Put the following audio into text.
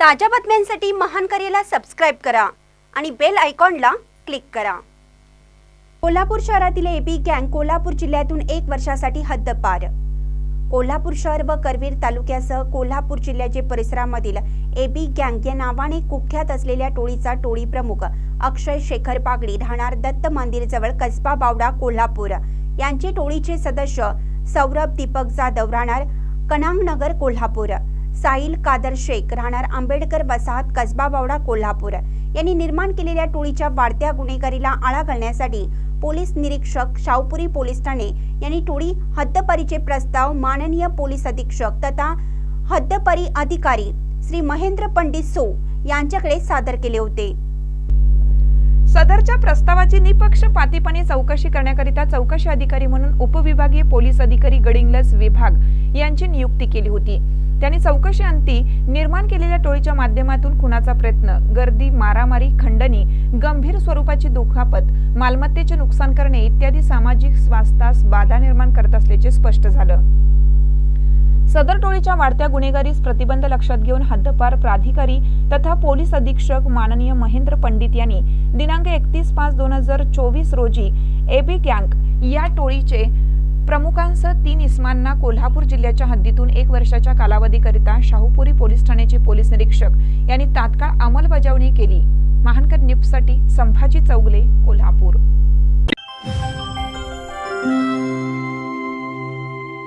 ताज्या बातम्यांसाठी महान करेला सबस्क्राईब करा आणि बेल आयकॉनला क्लिक करा. कोल्हापूर शहरातील एबी गँग कोल्हापूर जिल्ह्यातून एक वर्षासाठी हद्दपार. कोल्हापूर शहर व करवीर तालुक्यासह कोल्हापूर जिल्ह्याचे परिसरामधील एबी गँग या नावाने कुख्यात असलेल्या टोळीचा टोळी प्रमुख अक्षय शेखर पागडी राहणार दत्त मंदिरजवळ कसबा बावडा कोल्हापूर. यांचे टोळीचे सदस्य सौरभ दीपक जाधव राहणार कणांगनगर कोल्हापूर. साहिल कादर शेख राहणार आंबेडकर वसाहत कसबा बावडा कोल्हापूर. यांनी निर्माण केलेल्या टोळीच्या वाढत्या गुन्हेगारीला आळा घालण्यासाठी पोलीस निरीक्षक शाहपुरी पोलीस ठाणे यांनी टोळी हद्दपारीचे प्रस्ताव माननीय पोलीस अधीक्षक तथा हद्दपारी अधिकारी श्री महेंद्र पंडित सो यांच्याकडे सादर केले होते. सदरच्या प्रस्तावाची निपक्षपातीपणे चौकशी करण्याकरिता चौकशी अधिकारी म्हणून उपविभागीय पोलीस अधिकारी गडिंग्लज विभाग यांची नियुक्ती केली होती. त्यांनी चौकशी अंती निर्माण केलेल्या टोळीच्या माध्यमातून खुनाचा प्रयत्न गर्दी मारामारी खंडणी गंभीर स्वरूपाची दुखापत मालमत्तेचे नुकसान करणे इत्यादी सामाजिक स्वास्थ्यास बाधा निर्माण करत असल्याचे स्पष्ट झालं. सदर टोळीच्या वाढत्या गुन्हेगारीस प्रतिबंध लक्षात घेऊन हद्दपार प्राधिकारी तथा पोलीस अधीक्षक माननीय महेंद्र पंडित यांनी दिनांक एकतीस पाच दोन हजार चोवीस रोजी एबी गँग या टोळीचे प्रमुखांसह तीन इस्मांना कोल्हापूर जिल्ह्याच्या हद्दीतून एक वर्षाच्या कालावधीकरिता शाहूपुरी पोलीस ठाण्याचे पोलीस निरीक्षक यांनी तात्काळ अंमलबजावणी केली. महानकर निपसाठी संभाजी चौगले कोल्हापूर.